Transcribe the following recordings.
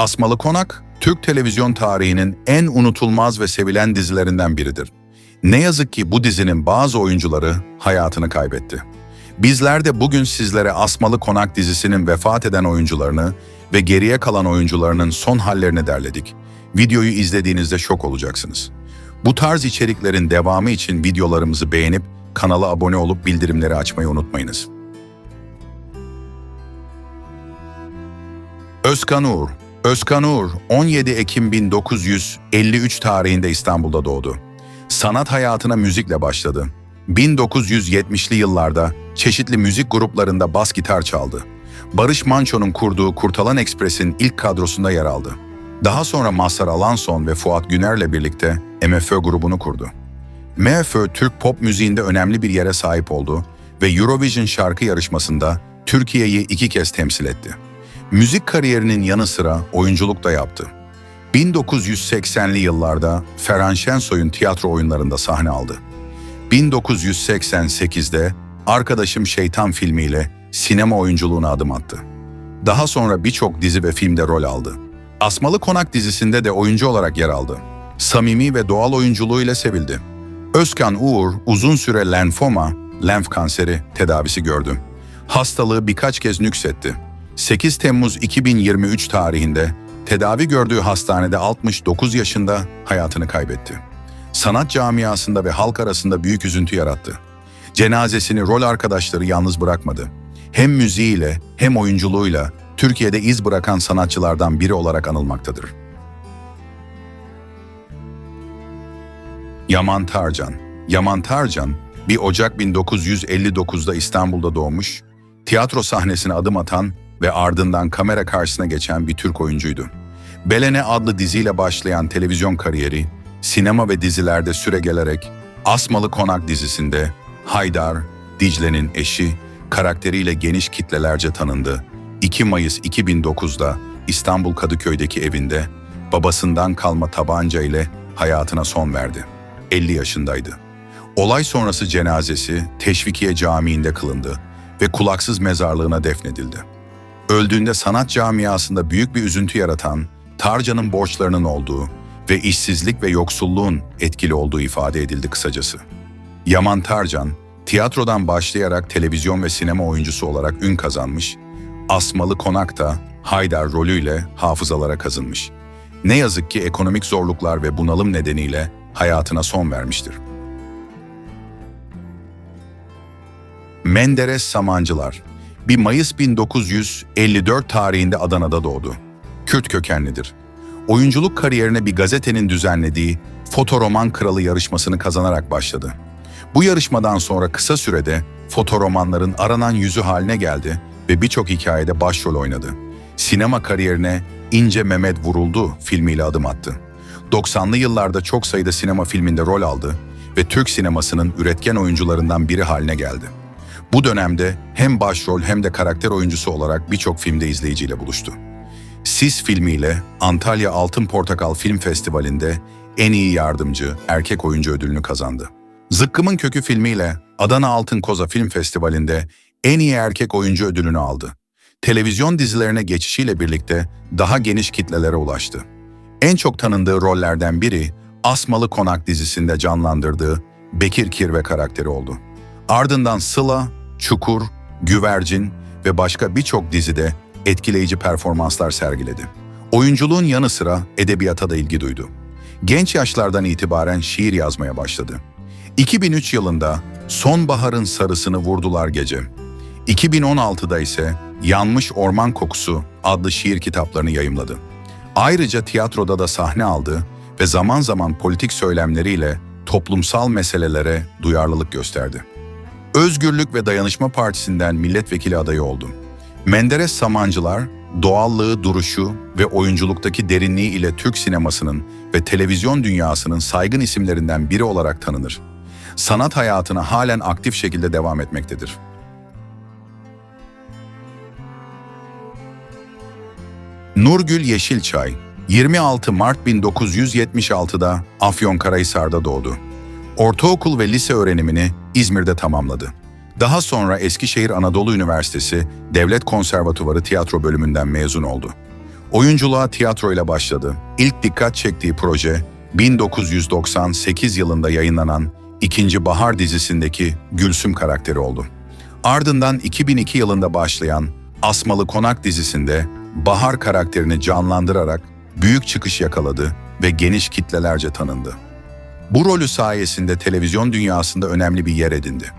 Asmalı Konak, Türk televizyon tarihinin en unutulmaz ve sevilen dizilerinden biridir. Ne yazık ki bu dizinin bazı oyuncuları hayatını kaybetti. Bizler de bugün sizlere Asmalı Konak dizisinin vefat eden oyuncularını ve geriye kalan oyuncularının son hallerini derledik. Videoyu izlediğinizde şok olacaksınız. Bu tarz içeriklerin devamı için videolarımızı beğenip kanala abone olup bildirimleri açmayı unutmayınız. Özkan Uğur Özkan Uğur 17 Ekim 1953 tarihinde İstanbul'da doğdu. Sanat hayatına müzikle başladı. 1970'li yıllarda çeşitli müzik gruplarında bas gitar çaldı. Barış Manço'nun kurduğu Kurtalan Ekspres'in ilk kadrosunda yer aldı. Daha sonra Mazhar Alanson ve Fuat Güner'le birlikte MFÖ grubunu kurdu. MFÖ Türk pop müziğinde önemli bir yere sahip oldu ve Eurovision şarkı yarışmasında Türkiye'yi iki kez temsil etti. Müzik kariyerinin yanı sıra oyunculuk da yaptı. 1980'li yıllarda Ferhan Şensoy'un tiyatro oyunlarında sahne aldı. 1988'de Arkadaşım Şeytan filmiyle sinema oyunculuğuna adım attı. Daha sonra birçok dizi ve filmde rol aldı. Asmalı Konak dizisinde de oyuncu olarak yer aldı. Samimi ve doğal oyunculuğuyla sevildi. Özkan Uğur uzun süre lenfoma, lenf kanseri tedavisi gördü. Hastalığı birkaç kez nüksetti. 8 Temmuz 2023 tarihinde tedavi gördüğü hastanede 69 yaşında hayatını kaybetti. Sanat camiasında ve halk arasında büyük üzüntü yarattı. Cenazesini rol arkadaşları yalnız bırakmadı. Hem müziğiyle hem oyunculuğuyla Türkiye'de iz bırakan sanatçılardan biri olarak anılmaktadır. Yaman Tarcan Yaman Tarcan, 1 Ocak 1959'da İstanbul'da doğmuş, tiyatro sahnesine adım atan ve ardından kamera karşısına geçen bir Türk oyuncuydu. Belene adlı diziyle başlayan televizyon kariyeri, sinema ve dizilerde süre gelerek Asmalı Konak dizisinde Haydar, Dicle'nin eşi, karakteriyle geniş kitlelerce tanındı. 2 Mayıs 2009'da İstanbul Kadıköy'deki evinde babasından kalma tabanca ile hayatına son verdi. 50 yaşındaydı. Olay sonrası cenazesi Teşvikiye Camii'nde kılındı ve kulaksız mezarlığına defnedildi. Öldüğünde sanat camiasında büyük bir üzüntü yaratan, Tarcan'ın borçlarının olduğu ve işsizlik ve yoksulluğun etkili olduğu ifade edildi kısacası. Yaman Tarcan, tiyatrodan başlayarak televizyon ve sinema oyuncusu olarak ün kazanmış, Asmalı Konak'ta Haydar rolüyle hafızalara kazınmış. Ne yazık ki ekonomik zorluklar ve bunalım nedeniyle hayatına son vermiştir. Menderes Samancılar 1 Mayıs 1954 tarihinde Adana'da doğdu. Kürt kökenlidir. Oyunculuk kariyerine bir gazetenin düzenlediği Fotoroman Kralı yarışmasını kazanarak başladı. Bu yarışmadan sonra kısa sürede fotoromanların aranan yüzü haline geldi ve birçok hikayede başrol oynadı. Sinema kariyerine İnce Mehmet Vuruldu filmiyle adım attı. 90'lı yıllarda çok sayıda sinema filminde rol aldı ve Türk sinemasının üretken oyuncularından biri haline geldi. Bu dönemde hem başrol hem de karakter oyuncusu olarak birçok filmde izleyiciyle buluştu. Sis filmiyle Antalya Altın Portakal Film Festivali'nde en iyi yardımcı erkek oyuncu ödülünü kazandı. Zıkkımın Kökü filmiyle Adana Altın Koza Film Festivali'nde en iyi erkek oyuncu ödülünü aldı. Televizyon dizilerine geçişiyle birlikte daha geniş kitlelere ulaştı. En çok tanındığı rollerden biri Asmalı Konak dizisinde canlandırdığı Bekir Kirve karakteri oldu. Ardından Sıla, Çukur, Güvercin ve başka birçok dizide etkileyici performanslar sergiledi. Oyunculuğun yanı sıra edebiyata da ilgi duydu. Genç yaşlardan itibaren şiir yazmaya başladı. 2003 yılında Sonbaharın Sarısını Vurdular Gece, 2016'da ise Yanmış Orman Kokusu adlı şiir kitaplarını yayımladı. Ayrıca tiyatroda da sahne aldı ve zaman zaman politik söylemleriyle toplumsal meselelere duyarlılık gösterdi. Özgürlük ve Dayanışma Partisi'nden milletvekili adayı oldu. Menderes Samancılar, doğallığı, duruşu ve oyunculuktaki derinliği ile Türk sinemasının ve televizyon dünyasının saygın isimlerinden biri olarak tanınır. Sanat hayatına halen aktif şekilde devam etmektedir. Nurgül Yeşilçay, 26 Mart 1976'da Afyonkarahisar'da doğdu. Ortaokul ve lise öğrenimini İzmir'de tamamladı. Daha sonra Eskişehir Anadolu Üniversitesi Devlet Konservatuvarı Tiyatro bölümünden mezun oldu. Oyunculuğa tiyatro ile başladı. İlk dikkat çektiği proje 1998 yılında yayınlanan İkinci Bahar dizisindeki Gülsüm karakteri oldu. Ardından 2002 yılında başlayan Asmalı Konak dizisinde Bahar karakterini canlandırarak büyük çıkış yakaladı ve geniş kitlelerce tanındı. Bu rolü sayesinde televizyon dünyasında önemli bir yer edindi.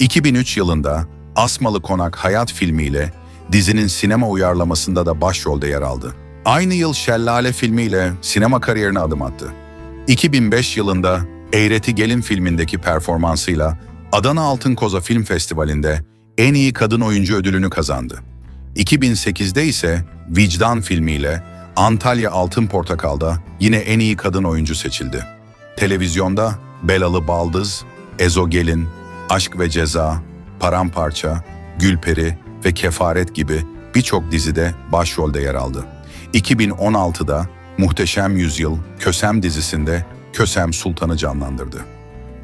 2003 yılında Asmalı Konak Hayat filmiyle dizinin sinema uyarlamasında da başrolde yer aldı. Aynı yıl Şellale filmiyle sinema kariyerine adım attı. 2005 yılında Eğreti Gelin filmindeki performansıyla Adana Altın Koza Film Festivali'nde en iyi kadın oyuncu ödülünü kazandı. 2008'de ise Vicdan filmiyle Antalya Altın Portakal'da yine en iyi kadın oyuncu seçildi. Televizyonda Belalı Baldız, Ezo Gelin, Aşk ve Ceza, Paramparça, Gülperi ve Kefaret gibi birçok dizide başrolde yer aldı. 2016'da Muhteşem Yüzyıl Kösem dizisinde Kösem Sultan'ı canlandırdı.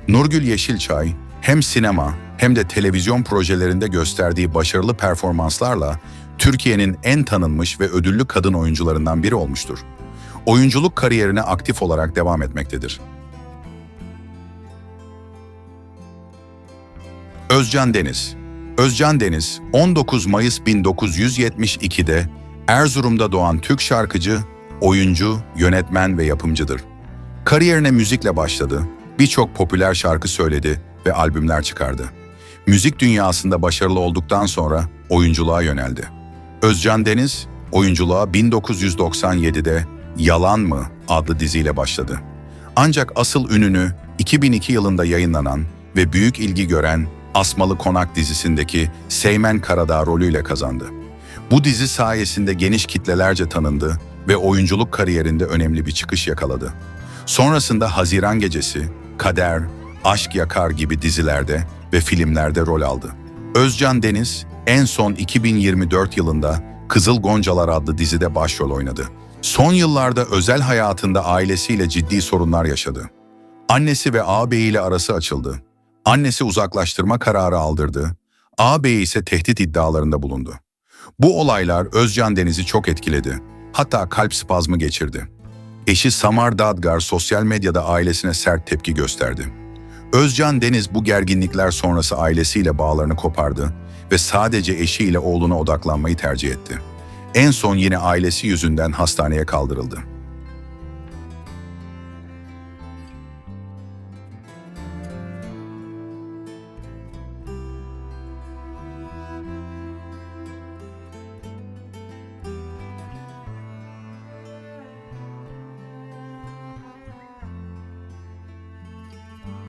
Nurgül Yeşilçay hem sinema hem de televizyon projelerinde gösterdiği başarılı performanslarla Türkiye'nin en tanınmış ve ödüllü kadın oyuncularından biri olmuştur. Oyunculuk kariyerine aktif olarak devam etmektedir. Özcan Deniz Özcan Deniz, 19 Mayıs 1972'de Erzurum'da doğan Türk şarkıcı, oyuncu, yönetmen ve yapımcıdır. Kariyerine müzikle başladı, birçok popüler şarkı söyledi ve albümler çıkardı. Müzik dünyasında başarılı olduktan sonra oyunculuğa yöneldi. Özcan Deniz, oyunculuğa 1997'de Yalan mı adlı diziyle başladı. Ancak asıl ününü 2002 yılında yayınlanan ve büyük ilgi gören Asmalı Konak dizisindeki Seymen Karadağ rolüyle kazandı. Bu dizi sayesinde geniş kitlelerce tanındı ve oyunculuk kariyerinde önemli bir çıkış yakaladı. Sonrasında Haziran Gecesi, Kader, Aşk Yakar gibi dizilerde ve filmlerde rol aldı. Özcan Deniz en son 2024 yılında Kızıl Goncalar adlı dizide başrol oynadı. Son yıllarda özel hayatında ailesiyle ciddi sorunlar yaşadı. Annesi ve ağabeyiyle arası açıldı. Annesi uzaklaştırma kararı aldırdı. Ağabeyi ise tehdit iddialarında bulundu. Bu olaylar Özcan Deniz'i çok etkiledi. Hatta kalp spazmı geçirdi. Eşi Samar Dadgar sosyal medyada ailesine sert tepki gösterdi. Özcan Deniz bu gerginlikler sonrası ailesiyle bağlarını kopardı ve sadece eşiyle oğluna odaklanmayı tercih etti. En son yine ailesi yüzünden hastaneye kaldırıldı.